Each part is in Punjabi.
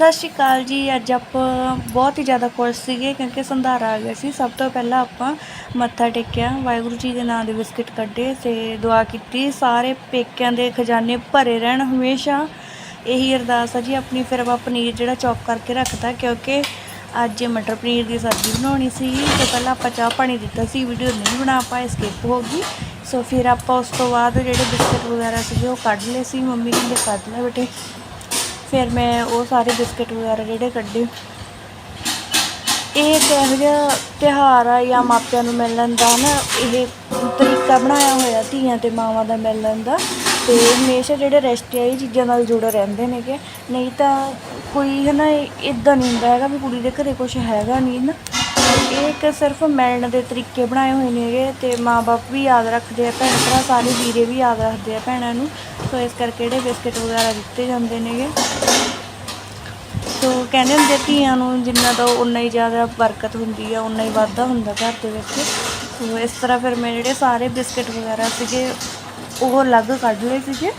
ਸਤਿ ਸ਼੍ਰੀ ਅਕਾਲ ਜੀ। ਅੱਜ ਆਪਾਂ ਬਹੁਤ ਹੀ ਜ਼ਿਆਦਾ ਖੁਸ਼ ਸੀਗੇ ਕਿਉਂਕਿ ਸੰਧਾਰਾ ਆ ਗਿਆ ਸੀ। ਸਭ ਤੋਂ ਪਹਿਲਾਂ ਆਪਾਂ ਮੱਥਾ ਟੇਕਿਆ। ਵਾਹਿਗੁਰੂ ਜੀ ਦੇ ਨਾਮ ਦੇ ਬਿਸਕਟ ਕੱਢੇ ਤੇ ਦੁਆ ਕੀਤੀ। ਸਾਰੇ ਪੇਕਿਆਂ ਦੇ ਖਜ਼ਾਨੇ ਭਰੇ ਰਹਿਣ ਹਮੇਸ਼ਾ। ਇਹੀ ਅਰਦਾਸ ਆ ਜੀ ਆਪਣੀ। ਫਿਰ ਆਪਾਂ ਪਨੀਰ ਜਿਹੜਾ ਚੌਪ ਕਰਕੇ ਰੱਖਤਾ ਕਿਉਂਕਿ ਅੱਜ ਮਟਰ ਪਨੀਰ ਦੀ ਸਬਜ਼ੀ ਬਣਾਉਣੀ ਸੀ। ਤੇ ਪਹਿਲਾਂ ਆਪਾਂ ਚਾਹ ਪਾਣੀ ਦਿੱਤਾ ਸੀ। ਵੀਡੀਓ ਨਹੀਂ ਬਣਾ ਪਾਏ ਸਕਿਪ ਹੋ ਗਈ। ਸੋ ਫਿਰ ਆਪਾਂ ਉਸ ਤੋਂ ਬਾਅਦ ਜਿਹੜੇ ਬਿਸਕਟ ਵਗੈਰਾ ਸੀਗੇ ਉਹ ਕੱਢ ਲਏ ਸੀ। ਮੰਮੀ ਕਹਿੰਦੇ, ਕੱਢ ਲਏ ਬੇਟੇ। ਫਿਰ ਮੈਂ ਉਹ ਸਾਰੇ ਬਿਸਕਟ ਵਗੈਰਾ ਜਿਹੜੇ ਕੱਢੇ। ਇਹ ਇੱਕ ਇਹੋ ਜਿਹਾ ਤਿਉਹਾਰ ਆ ਜਾਂ ਮਾਪਿਆਂ ਨੂੰ ਮਿਲਣ ਦਾ ਨਾ, ਇਹ ਤਰੀਕਾ ਬਣਾਇਆ ਹੋਇਆ ਧੀਆਂ ਤੇ ਮਾਵਾਂ ਦਾ ਮਿਲਣ ਦਾ। ਤੇ ਹਮੇਸ਼ਾ ਜਿਹੜੇ ਰਿਸ਼ਤੇ ਆ, ਇਹ ਚੀਜ਼ਾਂ ਨਾਲ ਜੁੜੇ ਰਹਿੰਦੇ ਨੇਗੇ। ਨਹੀਂ ਤਾਂ ਕੋਈ ਹੈ ਨਾ ਇਦਾਂ ਨਹੀਂ ਹੁੰਦਾ ਹੈਗਾ ਵੀ ਕੁੜੀ ਦੇ ਘਰੇ ਕੁਝ ਹੈਗਾ ਨਹੀਂ ਨਾ। ਇਹ ਇੱਕ ਸਿਰਫ ਮਿਲਣ ਦੇ ਤਰੀਕੇ ਬਣਾਏ ਹੋਏ ਨੇਗੇ ਤੇ ਮਾਪੇ ਵੀ ਯਾਦ ਰੱਖਦੇ ਆ, ਭੈਣ ਭਰਾ ਸਾਰੇ ਵੀਰੇ ਵੀ ਯਾਦ ਰੱਖਦੇ ਆ ਭੈਣਾਂ ਨੂੰ। ਸੋ ਇਸ ਕਰਕੇ ਜਿਹੜੇ ਬਿਸਕਟ ਵਗੈਰਾ ਦਿੱਤੇ ਜਾਂਦੇ ਨੇਗੇ ਸੋ ਕਹਿੰਦੇ ਹੁੰਦੇ ਧੀਆਂ ਨੂੰ ਜਿੰਨਾ ਦਾ ਉਨਾ ਹੀ ਜ਼ਿਆਦਾ ਬਰਕਤ ਹੁੰਦੀ ਆ, ਉਨਾ ਹੀ ਵਾਧਾ ਹੁੰਦਾ ਘਰ ਦੇ ਵਿੱਚ। ਸੋ ਇਸ ਤਰ੍ਹਾਂ ਫਿਰ ਮੈਂ ਜਿਹੜੇ ਸਾਰੇ ਬਿਸਕਟ ਵਗੈਰਾ ਸੀਗੇ, ਉਹ ਅਲੱਗ ਕੱਢ ਲਏ ਸੀਗੇ।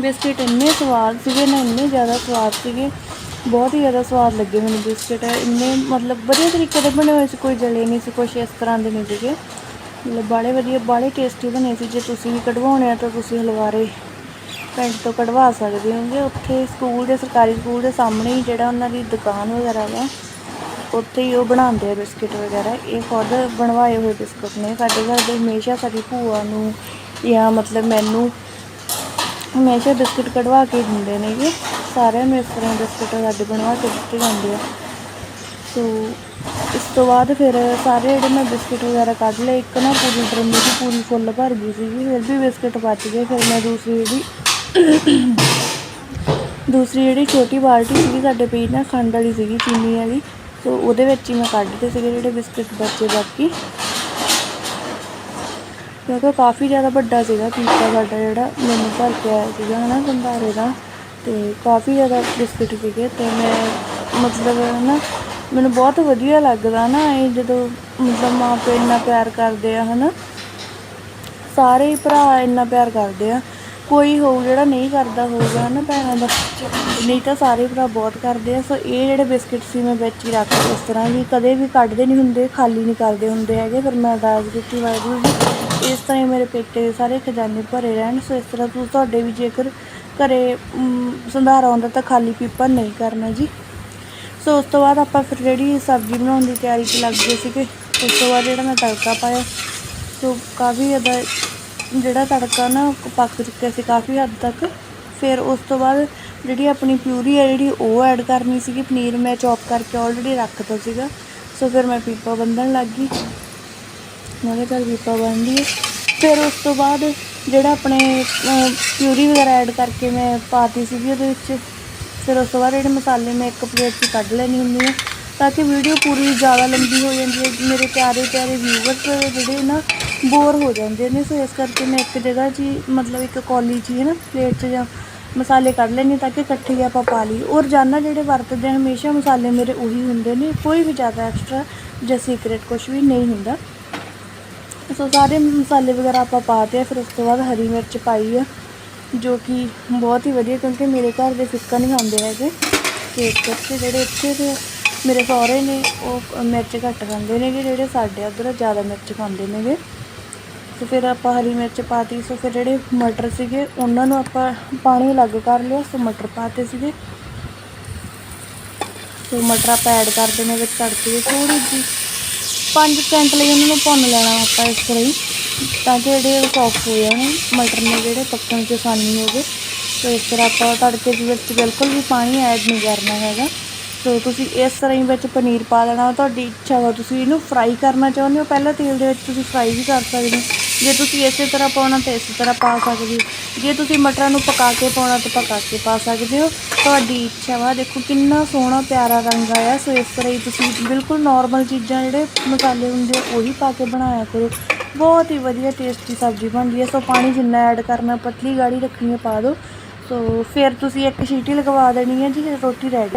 ਬਿਸਕਟ ਇੰਨੇ ਸਵਾਦ ਸੀਗੇ ਨਾ, ਇੰਨੇ ਜ਼ਿਆਦਾ ਸਵਾਦ ਸੀਗੇ। ਬਹੁਤ ਹੀ ਜ਼ਿਆਦਾ ਸਵਾਦ ਲੱਗੇ ਮੈਨੂੰ ਬਿਸਕਟ। ਇੰਨੇ ਮਤਲਬ ਵਧੀਆ ਤਰੀਕੇ ਦੇ ਬਣੇ ਹੋਏ ਸੀ, ਕੋਈ ਜਲੇ ਨਹੀਂ ਸੀ, ਕੁਛ ਇਸ ਤਰ੍ਹਾਂ ਦੇ ਨਹੀਂ ਸੀਗੇ। ਮਤਲਬ ਬਾਲੇ ਵਧੀਆ, ਬਾਲੇ ਟੇਸਟੀ ਬਣੇ ਸੀ। ਜੇ ਤੁਸੀਂ ਵੀ ਕਢਵਾਉਣੇ ਆ ਤਾਂ ਤੁਸੀਂ ਹਲਵਾਰੇ ਪਿੰਡ ਤੋਂ ਕਢਵਾ ਸਕਦੇ ਹੋਗੇ। ਉੱਥੇ ਸਕੂਲ ਦੇ, ਸਰਕਾਰੀ ਸਕੂਲ ਦੇ ਸਾਹਮਣੇ ਹੀ ਜਿਹੜਾ ਉਹਨਾਂ ਦੀ ਦੁਕਾਨ ਵਗੈਰਾ ਹੈ ਉੱਥੇ ਹੀ ਉਹ ਬਣਾਉਂਦੇ ਆ ਬਿਸਕਟ ਵਗੈਰਾ। ਇਹ ਖੁਦ ਬਣਵਾਏ ਹੋਏ ਬਿਸਕਟ ਨੇ। ਸਾਡੇ ਘਰ ਦੇ ਹਮੇਸ਼ਾ ਸਾਡੀ ਭੂਆ ਨੂੰ ਜਾਂ ਮਤਲਬ ਮੈਨੂੰ ਹਮੇਸ਼ਾ ਬਿਸਕਟ ਕਢਵਾ ਕੇ ਦਿੰਦੇ ਨੇਗੇ। ਸਾਰਿਆਂ ਨੂੰ ਇਸ ਤਰ੍ਹਾਂ ਬਿਸਕਟ ਸਾਡੇ ਬਣਵਾ ਕੇ ਦਿੱਤੇ ਜਾਂਦੇ ਆ। ਸੋ, ਇਸ ਤੋਂ ਬਾਅਦ ਫਿਰ ਸਾਰੇ ਜਿਹੜੇ ਮੈਂ ਬਿਸਕਟ ਵਗੈਰਾ ਕੱਢ ਲਏ, ਇੱਕ ਨਾ ਪੂਰੀ ਡਰਮੀ ਦੀ ਪੂਰੀ ਫੁੱਲ ਭਰ ਗਈ ਸੀਗੀ, ਫਿਰ ਵੀ ਬਿਸਕਟ ਬਚ ਗਏ, ਫਿਰ ਮੈਂ ਦੂਸਰੀ ਜਿਹੜੀ ਦੂਸਰੀ ਜਿਹੜੀ ਛੋਟੀ ਬਾਲਟੀ ਸੀਗੀ ਸਾਡੇ ਪਈ ਨਾ ਖੰਡ ਵਾਲੀ ਸੀਗੀ, ਚੀਨੀ ਵਾਲੀ, ਸੋ ਉਹਦੇ ਵਿੱਚ ਹੀ ਮੈਂ ਕੱਢਦੇ ਸੀਗੇ ਜਿਹੜੇ ਬਿਸਕਟ ਬਚੇ ਬਾਕੀ। ਕਿਉਂਕਿ ਕਾਫੀ ਜ਼ਿਆਦਾ ਵੱਡਾ ਸੀਗਾ ਪੀਪਾ ਸਾਡਾ ਜਿਹੜਾ ਮੈਨੂੰ ਭਰ ਕੇ ਆਇਆ ਸੀਗਾ, ਹਨਾ ਸੰਧਾਰੇ ਦਾ। ਅਤੇ ਕਾਫੀ ਜ਼ਿਆਦਾ ਬਿਸਕਿਟ ਸੀਗੇ ਅਤੇ ਮੈਂ ਮਤਲਬ ਨਾ ਮੈਨੂੰ ਬਹੁਤ ਵਧੀਆ ਲੱਗਦਾ ਨਾ ਇਹ ਜਦੋਂ ਮਤਲਬ ਮਾਂ ਪਿਓ ਇੰਨਾ ਪਿਆਰ ਕਰਦੇ ਆ, ਹਨਾ? ਸਾਰੇ ਹੀ ਭਰਾ ਇੰਨਾ ਪਿਆਰ ਕਰਦੇ ਆ। ਕੋਈ ਹੋਊ ਜਿਹੜਾ ਨਹੀਂ ਕਰਦਾ ਹੋਊਗਾ ਨਾ ਭੈਣਾਂ ਦਾ? ਨਹੀਂ ਤਾਂ ਸਾਰੇ ਭਰਾ ਬਹੁਤ ਕਰਦੇ ਆ। ਸੋ ਇਹ ਜਿਹੜੇ ਬਿਸਕਟ ਸੀ ਮੈਂ ਵਿੱਚ ਹੀ ਰੱਖ ਇਸ ਤਰ੍ਹਾਂ ਵੀ ਕਦੇ ਵੀ ਕੱਢਦੇ ਨਹੀਂ ਹੁੰਦੇ, ਖਾਲੀ ਨਹੀਂ ਕਰਦੇ ਹੁੰਦੇ ਹੈਗੇ, ਫਿਰ ਮੈਂ ਅਰਦਾਸ ਕੀਤੀ ਵਾਹਿਗੁਰੂ ਜੀ। ਇਸ ਤਰ੍ਹਾਂ ਹੀ ਮੇਰੇ ਪੇਟੇ ਦੇ ਸਾਰੇ ਖਜ਼ਾਨੇ ਭਰੇ ਰਹਿਣ, ਸੋ ਇਸ ਤਰ੍ਹਾਂ ਤੁਸੀਂ ਤੁਹਾਡੇ ਵੀ ਜੇਕਰ ਘਰੇ ਸੰਧਾਰਾ ਆਉਂਦਾ ਤਾਂ ਖਾਲੀ ਪੀਪਾ ਨਹੀਂ ਕਰਨਾ ਜੀ। ਸੋ ਉਸ ਤੋਂ ਬਾਅਦ ਆਪਾਂ ਫਿਰ ਜਿਹੜੀ ਸਬਜ਼ੀ ਬਣਾਉਣ ਦੀ ਤਿਆਰੀ 'ਚ ਲੱਗ ਗਏ ਸੀਗੇ, ਉਸ ਤੋਂ ਬਾਅਦ ਜਿਹੜਾ ਮੈਂ ਤੜਕਾ ਪਾਇਆ, ਸੋ ਕਾਫੀ ਜ਼ਿਆਦਾ ਜਿਹੜਾ ਤੜਕਾ ਨਾ ਪੱਕ ਚੁੱਕਿਆ ਸੀ ਕਾਫੀ ਹੱਦ ਤੱਕ। ਫਿਰ ਉਸ ਤੋਂ ਬਾਅਦ ਜਿਹੜੀ ਆਪਣੀ ਪਿਊਰੀ ਹੈ, ਜਿਹੜੀ ਉਹ ਐਡ ਕਰਨੀ ਸੀਗੀ, ਪਨੀਰ ਮੈਂ ਚੌਪ ਕਰਕੇ ਆਲਰੇਡੀ ਰੱਖਤਾ ਸੀਗਾ। ਸੋ ਫਿਰ ਮੈਂ ਪੀਪਾ ਬੰਦਣ ਲੱਗ ਗਈ। ਨਾਲੇ ਘਰ ਪੀਪਾ ਬੰਨ੍ਹਦੀ ਹੈ। ਫਿਰ ਉਸ ਤੋਂ ਬਾਅਦ ਜਿਹੜਾ ਆਪਣੇ ਪਿਊਰੀ ਵਗੈਰਾ ਐਡ ਕਰਕੇ ਮੈਂ ਪਾਤੀ ਸੀਗੀ ਉਹਦੇ ਵਿੱਚ। ਫਿਰ ਉਸ ਤੋਂ ਬਾਅਦ ਜਿਹੜੇ ਮਸਾਲੇ ਮੈਂ ਇੱਕ ਪਲੇਟ 'ਚ ਕੱਢ ਲੈਣੀ ਹੁੰਦੀ ਆ ਤਾਂ ਕਿ ਵੀਡੀਓ ਪੂਰੀ ਜ਼ਿਆਦਾ ਲੰਬੀ ਹੋ ਜਾਂਦੀ ਹੈ। ਮੇਰੇ ਪਿਆਰੇ ਪਿਆਰੇ ਵਿਊਵਰਸ ਜਿਹੜੇ ਨਾ ਬੋਰ ਹੋ ਜਾਂਦੇ ਨੇ। ਸੋ ਇਸ ਕਰਕੇ ਮੈਂ ਇੱਕ ਜਗ੍ਹਾ 'ਚ ਹੀ ਮਤਲਬ ਇੱਕ ਕੌਲੀ 'ਚ ਹੀ ਹੈ ਨਾ ਪਲੇਟ 'ਚ ਜਾਂ ਮਸਾਲੇ ਕੱਢ ਲੈਣੀ ਤਾਂ ਕਿ ਇਕੱਠੇ ਆਪਾਂ ਪਾ ਲਈ ਔਰ ਰੋਜ਼ਾਨਾ ਜਿਹੜੇ ਵਰਤਦੇ ਆ ਹਮੇਸ਼ਾ ਮਸਾਲੇ ਮੇਰੇ ਉਹੀ ਹੁੰਦੇ ਨੇ। ਕੋਈ ਵੀ ਜ਼ਿਆਦਾ ਐਕਸਟਰਾ ਜਾਂ ਸੀਕ੍ਰੇਟ ਕੁਝ ਵੀ ਨਹੀਂ ਹੁੰਦਾ। ਸੋ ਸਾਰੇ ਮਸਾਲੇ ਵਗੈਰਾ ਆਪਾਂ ਪਾਤੇ ਫਿਰ ਉਸ ਤੋਂ ਬਾਅਦ ਹਰੀ ਮਿਰਚ ਪਾਈ ਆ, ਜੋ ਕਿ ਬਹੁਤ ਹੀ ਵਧੀਆ, ਕਿਉਂਕਿ ਮੇਰੇ ਘਰ ਦੇ ਫਿੱਕਾ ਨਹੀਂ ਖਾਂਦੇ ਹੈਗੇ। ਤੇ ਇਸ ਕਰਕੇ ਜਿਹੜੇ ਇੱਥੇ ਦੇ ਮੇਰੇ ਸਹੁਰੇ ਨੇ, ਉਹ ਮਿਰਚ ਘੱਟ ਖਾਂਦੇ ਨੇਗੇ, ਜਿਹੜੇ ਸਾਡੇ ਉੱਧਰ ਜ਼ਿਆਦਾ ਮਿਰਚ ਖਾਂਦੇ ਨੇਗੇ। ਸੋ ਫਿਰ ਆਪਾਂ ਹਰੀ ਮਿਰਚ ਪਾਤੀ, ਸੋ ਫਿਰ ਜਿਹੜੇ ਮਟਰ ਸੀਗੇ, ਉਹਨਾਂ ਨੂੰ ਆਪਾਂ ਪਾਣੀ ਅਲੱਗ ਕਰ ਲਿਆ, ਸੋ ਮਟਰ ਪਾਤੇ ਸੀਗੇ। ਸੋ ਮਟਰ ਆਪਾਂ ਐਡ ਕਰਦੇ ਨੇ ਵਿੱਚ ਤੜਕੇ ਥੋੜੀ ਜਿਹੀ 5 ਸਕਿੰਟ ਲਈ ਉਹਨਾਂ ਨੂੰ ਭੁੰਨ ਲੈਣਾ ਆਪਾਂ ਇਸ ਤਰ੍ਹਾਂ ਹੀ, ਤਾਂ ਕਿ ਜਿਹੜੇ ਸੌਫਟ ਹੋ ਜਾਣ ਮਟਰ ਨੇ ਜਿਹੜੇ ਪੱਕਣ 'ਚ ਆਸਾਨੀ ਹੋਵੇ ਸੋ ਇਸ ਤਰ੍ਹਾਂ ਆਪਾਂ ਤੜਕੇ ਦੇ ਵਿੱਚ ਬਿਲਕੁਲ ਵੀ ਪਾਣੀ ਐਡ ਨਹੀਂ ਕਰਨਾ ਹੈਗਾ। ਸੋ ਤੁਸੀਂ ਇਸ ਤਰ੍ਹਾਂ ਹੀ ਵਿੱਚ ਪਨੀਰ ਪਾ ਲੈਣਾ। ਤੁਹਾਡੀ ਇੱਛਾ ਵਾ ਤੁਸੀਂ ਇਹਨੂੰ ਫਰਾਈ ਕਰਨਾ ਚਾਹੁੰਦੇ ਹੋ। ਪਹਿਲਾਂ ਤੇਲ ਦੇ ਵਿੱਚ ਤੁਸੀਂ ਫਰਾਈ ਵੀ ਕਰ ਸਕਦੇ ਹੋ। ਜੇ ਤੁਸੀਂ ਇਸੇ ਤਰ੍ਹਾਂ ਪਾਉਣਾ ਤਾਂ ਇਸੇ ਤਰ੍ਹਾਂ ਪਾ ਸਕਦੇ ਹੋ। ਜੇ ਤੁਸੀਂ ਮਟਰਾਂ ਨੂੰ ਪਕਾ ਕੇ ਪਾਉਣਾ ਤਾਂ ਪਕਾ ਕੇ ਪਾ ਸਕਦੇ ਹੋ। ਤੁਹਾਡੀ ਇੱਛਾ ਵਾ, ਦੇਖੋ ਕਿੰਨਾ ਸੋਹਣਾ ਪਿਆਰਾ ਰੰਗ ਆਇਆ। ਸੋ ਇਸ ਤਰ੍ਹਾਂ ਹੀ ਤੁਸੀਂ ਬਿਲਕੁਲ ਨਾਰਮਲ ਚੀਜ਼ਾਂ ਜਿਹੜੇ ਮਸਾਲੇ ਹੁੰਦੇ ਆ, ਉਹੀ ਪਾ ਕੇ ਬਣਾਇਆ ਕਰੋ। ਬਹੁਤ ਹੀ ਵਧੀਆ ਟੇਸਟੀ ਸਬਜ਼ੀ ਬਣਦੀ ਹੈ ਸੋ ਪਾਣੀ ਜਿੰਨਾ ਐਡ ਕਰਨਾ, ਪਤਲੀ ਗਾੜੀ ਰੱਖਣੀ ਹੈ ਪਾ ਦਿਓ। ਸੋ ਫਿਰ ਤੁਸੀਂ ਇੱਕ ਸੀਟੀ ਲਗਵਾ ਦੇਣੀ ਹੈ ਜੀ, ਰੋਟੀ ਰੈਡੀ